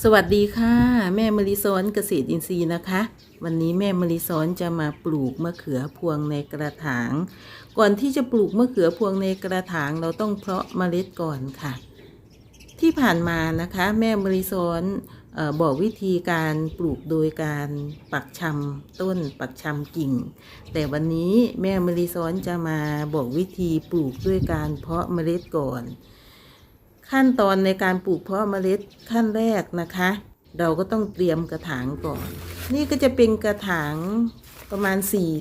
สวัสดีค่ะ แม่มะลิซ้อนเกษตรอินทรีย์นะคะ วันนี้แม่มะลิซ้อนจะมาปลูกมะเขือพวงในกระถาง ก่อนที่จะปลูกมะเขือพวงในกระถางเราต้องเพาะเมล็ดก่อนค่ะ ที่ผ่านมานะคะ แม่มะลิซ้อนออบอกวิธีการปลูกโดยการปักชำต้นปักชำกิ่ง แต่วันนี้แม่มะลิซ้อนจะมาบอกวิธีปลูกด้วยการเพาะเมล็ดก่อน ขั้นตอนในการปลูกเพาะเมล็ดขั้นแรกนะคะ เราก็ต้องเตรียมกระถางก่อน นี่ก็จะเป็นกระถาง ประมาณ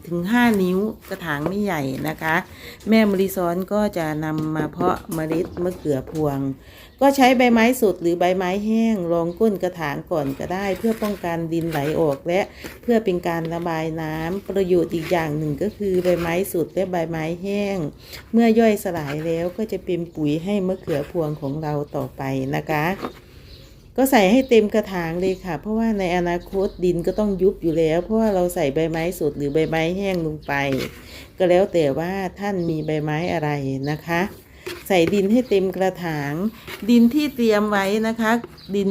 4-5 นิ้วกระถางไม่ใหญ่นะคะ แม่มริซ้อนก็จะนำมาเพาะเมล็ดมะเขือพวง ก็ใช้ใบไม้สดหรือใบไม้แห้งรองก้นกระถางก่อนก็ได้ เพื่อป้องกันดินไหลออกและเพื่อเป็นการระบายน้ำประโยชน์อีกอย่างหนึ่งก็คือใบไม้สดและใบไม้แห้ง เมื่อย่อยสลายแล้วก็จะเป็นปุ๋ยให้มะเขือพวงของเราต่อไปนะคะ ก็ใส่ให้เต็มกระถางเลยค่ะ เพราะว่าในอนาคตดินก็ต้องยุบอยู่แล้ว เพราะว่าเราใส่ใบไม้สดหรือใบไม้แห้งลงไป ก็แล้วแต่ว่าท่านมีใบไม้อะไรนะคะ ใส่ดินให้เต็มกระถาง ดินที่เตรียมไว้นะคะ ดิน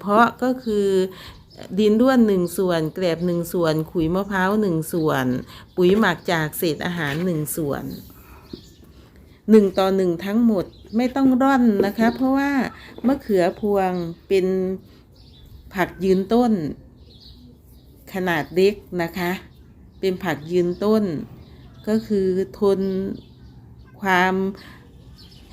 เพาะก็คือดินด้วนหนึ่งส่วนแกลบหนึ่งส่วน ขุยมะพร้าวหนึ่งส่วน ปุ๋ยหมักจากเศษอาหารหนึ่งส่วน หนึ่งต่อหนึ่งทั้งหมดไม่ต้องร่อนนะคะ เพราะว่ามะเขือพวงเป็นผักยืนต้น ขนาดเล็กนะคะ เป็นผักยืนต้น ก็คือทนความ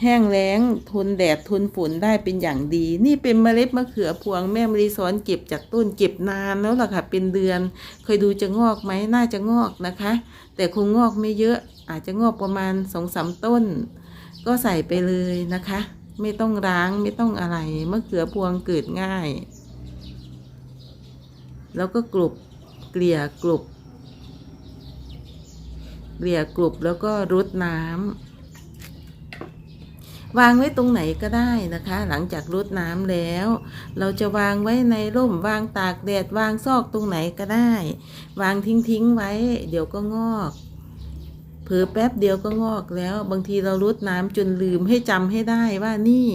แห้งแล้งทนแดดทนฝนได้เป็นอย่างดี นี่เป็นเมล็ดมะเขือพวงแม่มรีสอนเก็บจากต้นเก็บนานแล้วล่ะค่ะ เป็นเดือน เคยดูจะงอกไหมน่าจะงอกนะคะ แต่คงงอกไม่เยอะ อาจจะงอกประมาณสองสามต้น ก็ใส่ไปเลยนะคะ ไม่ต้องล้างไม่ต้องอะไรมะเขือพวงเกิดง่าย แล้วก็กรุบเกลี่ยกรุบเกลี่ยกรุบแล้วก็รดน้ำ วางไว้ตรงไหนก็ได้นะคะ หลังจากรดน้ำแล้ว เราจะวางไว้ในร่มวางตากแดดวางซอกตรงไหนก็ได้ วางทิ้งทิ้งๆไว้ เดี๋ยวก็งอกเผลอแป๊บเดียวก็งอกแล้ว บางทีเรารดน้ำจนลืมให้จำให้ได้ว่านี่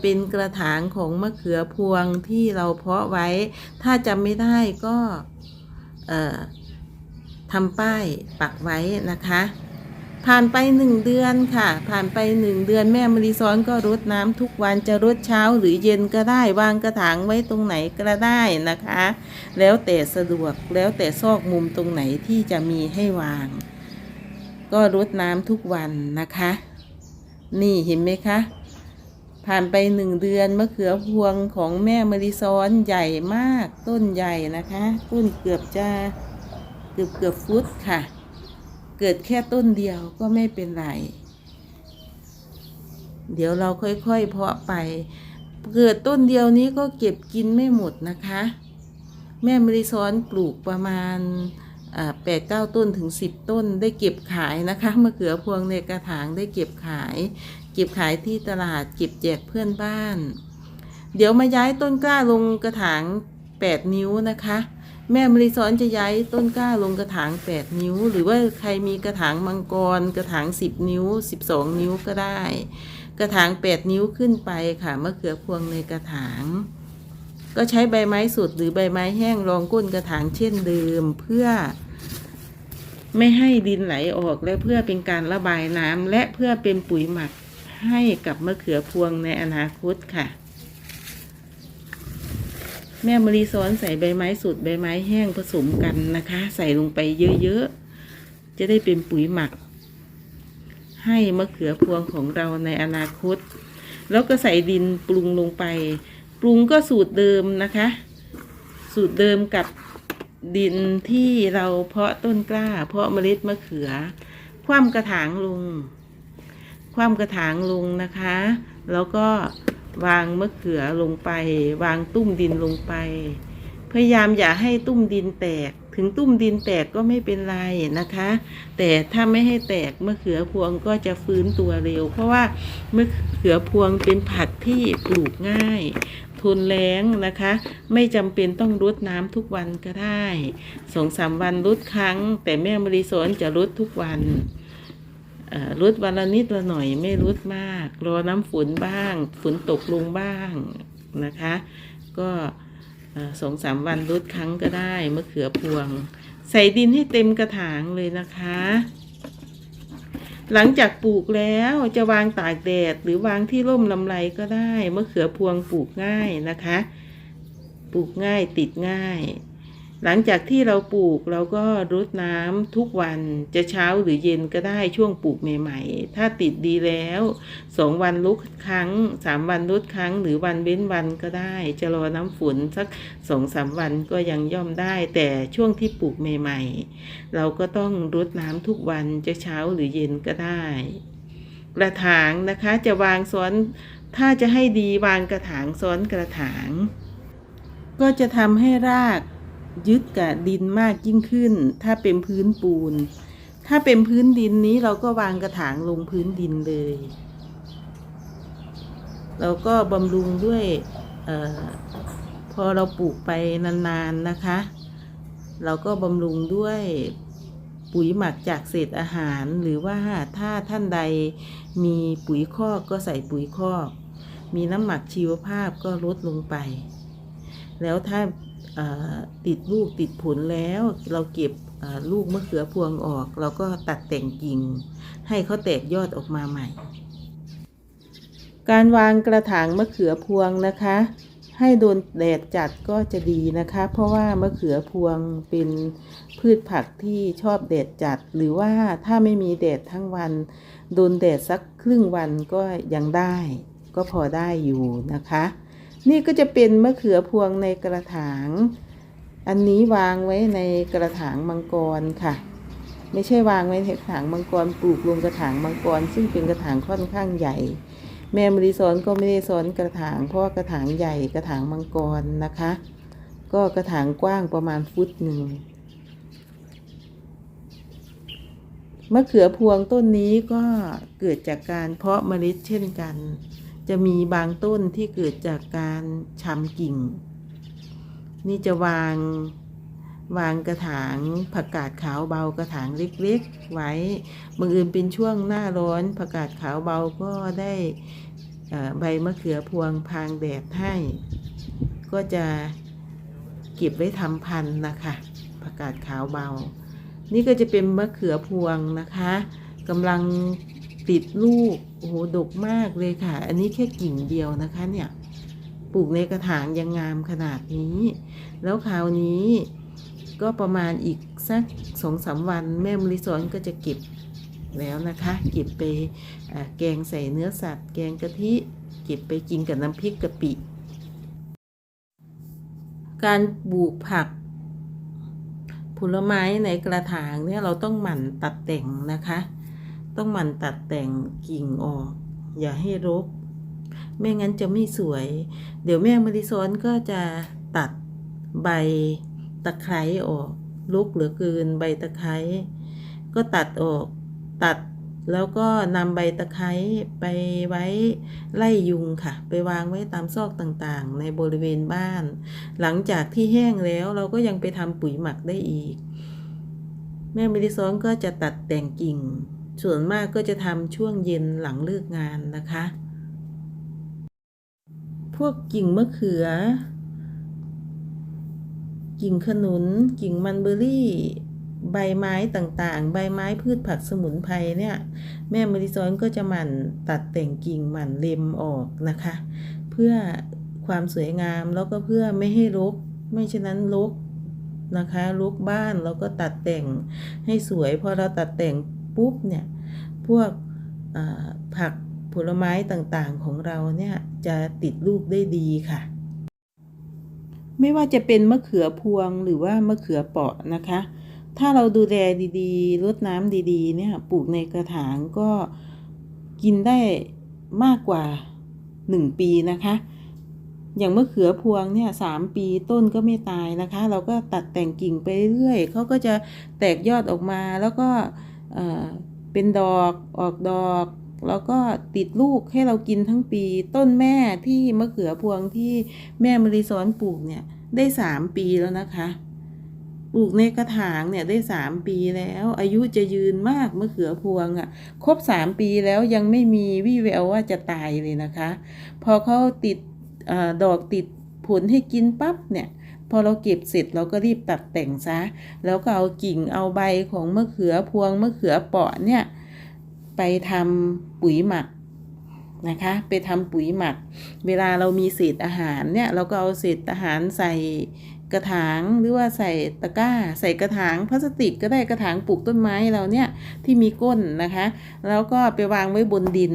เป็นกระถางของมะเขือพวงที่เราเพาะไว้ ถ้าจำไม่ได้ก็ทำป้ายปักไว้นะคะ ผ่านไปหนึ่งเดือนค่ะ ผ่านไปหนึ่งเดือนแม่มรีซ้อนก็รดน้ำทุกวันจะรดเช้าหรือเย็นก็ได้วางกระถางไว้ตรงไหนก็ได้นะคะ แล้วแต่สะดวกแล้วแต่ซอกมุมตรงไหนที่จะมีให้วาง ก็รดน้ำทุกวันนะคะ นี่เห็นไหมคะ ผ่านไปหนึ่งเดือนมะเขือพวงของแม่มริซ้อนใหญ่มากต้นใหญ่นะคะ ต้นเกือบจะเกือบเกือบฟุตค่ะ เกิดแค่ต้นเดียวก็ไม่เป็นไร เดี๋ยวเราค่อยๆเพาะไป เกิดต้นเดียวนี้ก็เก็บกินไม่หมดนะคะ แม่มริซ้อนปลูกประมาณแปดเก้าต้นถึงสิบต้นได้เก็บขายนะคะมะเขือพวงในกระถางได้เก็บขาย เก็บขายที่ตลาดเก็บแจกเพื่อนบ้าน เดี๋ยวมาย้ายต้นกล้าลงกระถางแปดนิ้วนะคะ แม่มริซ้อนจะย้ายต้นกล้าลงกระถางแปดนิ้ว หรือว่าใครมีกระถางมังกร กระถางสิบนิ้วสิบสองนิ้วก็ได้ กระถางแปดนิ้วขึ้นไปค่ะมะเขือพวงในกระถาง ก็ใช้ใบไม้สดหรือใบไม้แห้งรองก้นกระถางเช่นเดิมเพื่อ ไม่ให้ดินไหลออกและเพื่อเป็นการระบายน้ำและเพื่อเป็นปุ๋ยหมักให้กับมะเขือพวงในอนาคตค่ะ แม่มรีซ้อนใส่ใบไม้สดใบไม้แห้งผสมกันนะคะ ใส่ลงไปเยอะๆ จะได้เป็นปุ๋ยหมัก ให้มะเขือพวงของเราในอนาคต แล้วก็ใส่ดินปรุงลงไป ปรุงก็สูตรเดิมนะคะ สูตรเดิมกับดินที่เราเพาะต้นกล้า เพาะเมล็ดมะเขือ คว่ำกระถางลง คว่ำกระถางลงนะคะ แล้วก็ วางมะเขือลงไป วางตุ้มดินลงไป พยายามอย่าให้ตุ้มดินแตก ถึงตุ้มดินแตกก็ไม่เป็นไรนะคะ แต่ถ้าไม่ให้แตกมะเขือพวงก็จะฟื้นตัวเร็ว เพราะว่ามะเขือพวงเป็นผักที่ปลูกง่าย ทนแล้งนะคะ ไม่จำเป็นต้องรดน้ำทุกวันก็ได้สองสามวันรดครั้ง แต่แม่มริสนจะรดทุกวัน รดวันละนิดละหน่อยไม่รดมาก รอน้ำฝนบ้าง ฝนตกลงบ้างนะคะ ก็สองสามวันลดครั้งก็ได้มะเขือพวง ใส่ดินให้เต็มกระถางเลยนะคะ หลังจากปลูกแล้วจะวางตากแดดหรือวางที่ร่มลำไรก็ได้มะเขือพวงปลูกง่ายนะคะ ปลูกง่ายติดง่าย หลังจากที่เราปลูกเราก็รดน้ำทุกวันจะเช้าหรือเย็นก็ได้ช่วงปลูกใหม่ๆ ถ้าติดดีแล้วสองวันลุกครั้งสามวันลดครั้ง หรือวันเว้นวันก็ได้ จะรอน้ำฝนสักสองสามวันก็ยังย่อมได้ แต่ช่วงที่ปลูกใหม่ๆ เราก็ต้องรดน้ำทุกวันจะเช้าหรือเย็นก็ได้กระถางนะคะจะวางซ้อน ถ้าจะให้ดีวางกระถางซ้อนกระถาง ก็จะทำให้ราก ยึดกับดินมากยิ่งขึ้น ถ้าเป็นพื้นปูน ถ้าเป็นพื้นดินนี้เราก็วางกระถางลงพื้นดินเลย เราก็บำรุงด้วยออพอเราปลูกไปนานๆนะคะ เราก็บำรุงด้วยปุ๋ยหมักจากเศษอาหาร หรือว่าถ้าท่านใดมีปุ๋ยคอกก็ใส่ปุ๋ยคอก มีน้ำหมักชีวภาพก็ลดลงไป แล้วถ้า ติดลูกติดผลแล้ว เราเก็บลูกมะเขือพวงออก เราก็ตัดแต่งกิ่ง ให้เขาแตกยอดออกมาใหม่ การวางกระถางมะเขือพวงนะคะ ให้โดนแดดจัดก็จะดีนะคะ เพราะว่ามะเขือพวงเป็นพืชผักที่ชอบแดดจัด หรือว่าถ้าไม่มีแดดทั้งวัน โดนแดดสักครึ่งวันก็ยังได้ ก็พอได้อยู่นะคะ นี่ก็จะเป็นมะเขือพวงในกระถาง อันนี้วางไว้ในกระถางมังกรค่ะ ไม่ใช่วางไว้ในกระถางมังกรปลูกลงกระถางมังกร ซึ่งเป็นกระถางค่อนข้างใหญ่ แม่มริสอนก็ไม่ได้สอนกระถางเพราะว่ากระถางใหญ่กระถางมังกรนะคะ ก็กระถางกว้างประมาณฟุตหนึ่งมะเขือพวงต้นนี้ก็เกิดจากการเพาะเมล็ดเช่นกัน จะมีบางต้นที่เกิดจากการชำกิ่ง นี่จะวางวางกระถางผักกาดขาวเบากระถางเล็กๆ ไว้บังเอิญเป็นช่วงหน้าร้อนผักกาดขาวเบาก็ได้ใบมะเขือพวงพางแดดให้ ก็จะเก็บไว้ทำพันธุ์นะคะผักกาดขาวเบา นี่ก็จะเป็นมะเขือพวงนะคะกำลังติดลูก โอ้โหดกมากเลยค่ะ อันนี้แค่กิ่งเดียวนะคะเนี่ย ปลูกในกระถางยังงามขนาดนี้ แล้วคราวนี้ก็ประมาณอีกสักสองสามวันแม่มริสอนก็จะเก็บแล้วนะคะ เก็บไปแกงใส่เนื้อสัตว์ แกงกะทิ เก็บไปกินกับน้ำพริกกะปิ การปลูกผักผลไม้ในกระถางเนี่ยเราต้องหมั่นตัดแต่งนะคะ ต้องหมั่นตัดแต่งกิ่งออก อย่าให้รก ไม่งั้นจะไม่สวย เดี๋ยวแม่มาริซอนก็จะตัดใบตะไคร้ออกรกเหลือเกินใบตะไคร้ก็ตัดออกตัดแล้วก็นำใบตะไคร้ไปไว้ไล่ยุงค่ะ ไปวางไว้ตามซอกต่างๆ ในบริเวณบ้าน หลังจากที่แห้งแล้วเราก็ยังไปทำปุ๋ยหมักได้อีก แม่เมดิซอนก็จะตัดแต่งกิ่ง ส่วนมากก็จะทำช่วงเย็นหลังเลิกงานนะคะ พวกกิ่งมะเขือ กิ่งขนุน กิ่งมันเบอร์รี่ ใบไม้ต่างๆ ใบไม้พืชผักสมุนไพรเนี่ย แม่มดิซอนก็จะหมั่นตัดแต่งกิ่งหมั่นเล็มออกนะคะ เพื่อความสวยงามแล้วก็เพื่อไม่ให้รก ไม่ฉะนั้นรกนะคะรกบ้านเราก็ตัดแต่งให้สวยพอเราตัดแต่ง ปุ๊บเนี่ยพวกผักผลไม้ต่างๆของเราเนี่ยจะติดลูกได้ดีค่ะ ไม่ว่าจะเป็นมะเขือพวงหรือว่ามะเขือเปราะนะคะ ถ้าเราดูแลดีๆรดน้ำดีๆเนี่ยปลูกในกระถางก็กินได้มากกว่าหนึ่งปีนะคะ อย่างมะเขือพวงเนี่ยสามปีต้นก็ไม่ตายนะคะ เราก็ตัดแต่งกิ่งไปเรื่อยเขาก็จะแตกยอดออกมาแล้วก็เเป็นดอกออกดอก แล้วก็ติดลูกให้เรากินทั้งปี ต้นแม่ที่มะเขือพวงที่แม่มริซอนปลูกเนี่ยได้สามปีแล้วนะคะปลูกในกระถางเนี่ยได้สามปีแล้ว อายุจะยืนมากมะเขือพวงอะ่ะ ครบสามปีแล้วยังไม่มีวี่แววว่าจะตายเลยนะคะ พอเขาติดอดอกติดผลให้กินปั๊บเนี่ย พอเราเก็บเสร็จเราก็รีบตัดแต่งซะ แล้วก็เอากิ่งเอาใบของมะเขือพวงมะเขือเปาะเนี่ย ไปทำปุ๋ยหมักนะคะ ไปทำปุ๋ยหมัก เวลาเรามีเศษอาหารเนี่ย เราก็เอาเศษอาหารใส่กระถางหรือว่าใส่ตะกร้า ใส่กระถางพลาสติกก็ได้กระถางปลูกต้นไม้เราเนี่ยที่มีก้นนะคะ แล้วก็ไปวางไว้บนดิน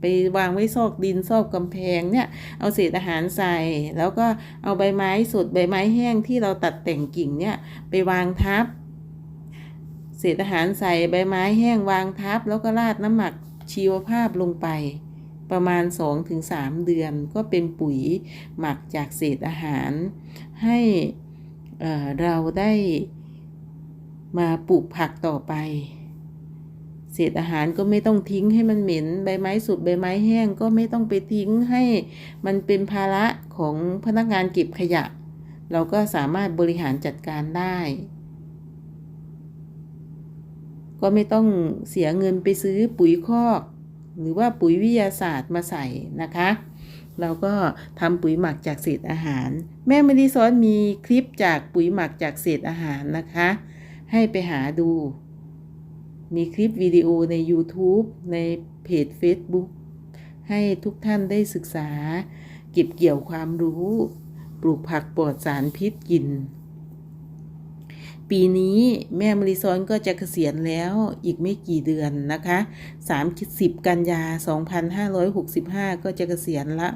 ไปวางไว้ซอกดินซอกกำแพงเนี่ยเอาเศษอาหารใส่ แล้วก็เอาใบไม้สดใบไม้แห้งที่เราตัดแต่งกิ่งเนี่ยไปวางทับ เศษอาหารใส่ใบไม้แห้งวางทับ แล้วก็ราดน้ำหมักชีวภาพลงไปประมาณ 2-3 เดือนก็เป็นปุ๋ยหมักจากเศษอาหาร ให้เเราได้มาปลูกผักต่อไป เศษอาหารก็ไม่ต้องทิ้งให้มันเหม็น ใบไม้สุดใบไม้แห้งก็ไม่ต้องไปทิ้งให้มันเป็นภาระของพนักงานเก็บขยะ เราก็สามารถบริหารจัดการได้ ก็ไม่ต้องเสียเงินไปซื้อปุ๋ยคอก หรือว่าปุ๋ยวิทยาศาสตร์มาใส่นะคะ เราก็ทำปุ๋ยหมักจากเศษอาหาร แม่มณีซ้อนมีคลิปจากปุ๋ยหมักจากเศษอาหารนะคะ ให้ไปหาดู มีคลิปวิดีโอใน YouTube ในเพจ Facebook ให้ทุกท่านได้ศึกษา เก็บเกี่ยวความรู้ ปลูกผักปลอดสารพิษกิน ปีนี้แม่มริซอนก็จะเกษียณแล้วอีกไม่กี่เดือนนะคะ30กันยา 2565 ก็จะเกษียณละ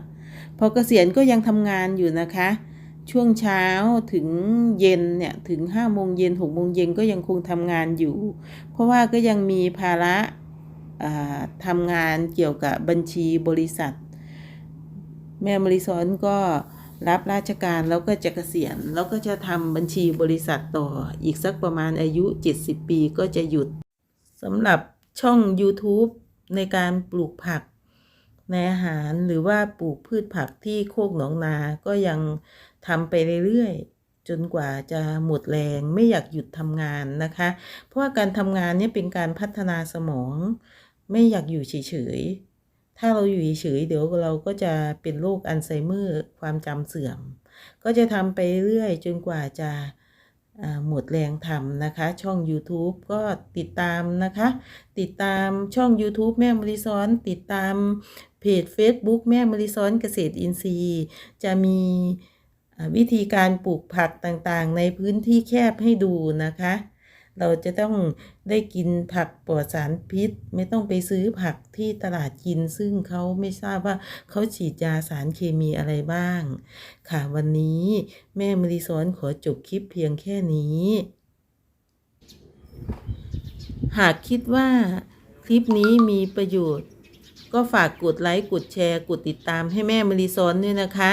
พอเกษียณก็ยังทำงานอยู่นะคะ ช่วงเช้าถึงเย็นเนี่ยถึง5โมงเย็น6โมงเย็นก็ยังคงทำงานอยู่ เพราะว่าก็ยังมีภาระาทำงานเกี่ยวกับบัญชีบริษัท แม่มริซอนก็รับราชการแล้วก็จะเกษียณ แล้วก็จะทำบัญชีบริษัทต่ออีกสักประมาณอายุ 70 ปีก็จะหยุดสำหรับช่อง YouTube ในการปลูกผักในอาหารหรือว่าปลูกพืชผักที่โคกหนองนา ก็ยัง ทำไปเรื่อยๆ จนกว่าจะหมดแรงไม่อยากหยุดทำงานนะคะ เพราะว่าการทำงานเนี่ยเป็นการพัฒนาสมอง ไม่อยากอยู่เฉยๆ ถ้าเราอยู่เฉยๆเดี๋ยวเราก็จะเป็นโรคอัลไซเมอร์ความจำเสื่อม ก็จะทำไปเรื่อยจนกว่าจะหมดแรงทำนะคะ ช่อง YouTube ก็ติดตามนะคะ ติดตามช่อง YouTube แม่มริซ้อนติดตามเพจ Facebook แม่มริซ้อนเกษตรอินทรีย์ จะมี วิธีการปลูกผักต่างๆ ในพื้นที่แคบให้ดูนะคะ เราจะต้องได้กินผักปลอดสารพิษ ไม่ต้องไปซื้อผักที่ตลาดกิน ซึ่งเขาไม่ทราบว่าเขาฉีดยาสารเคมีอะไรบ้าง ค่ะวันนี้แม่มริซอนขอจบคลิปเพียงแค่นี้ หากคิดว่าคลิปนี้มีประโยชน์ ก็ฝากกดไลค์กดแชร์ กดติดตามให้แม่มริซอนด้วยนะคะ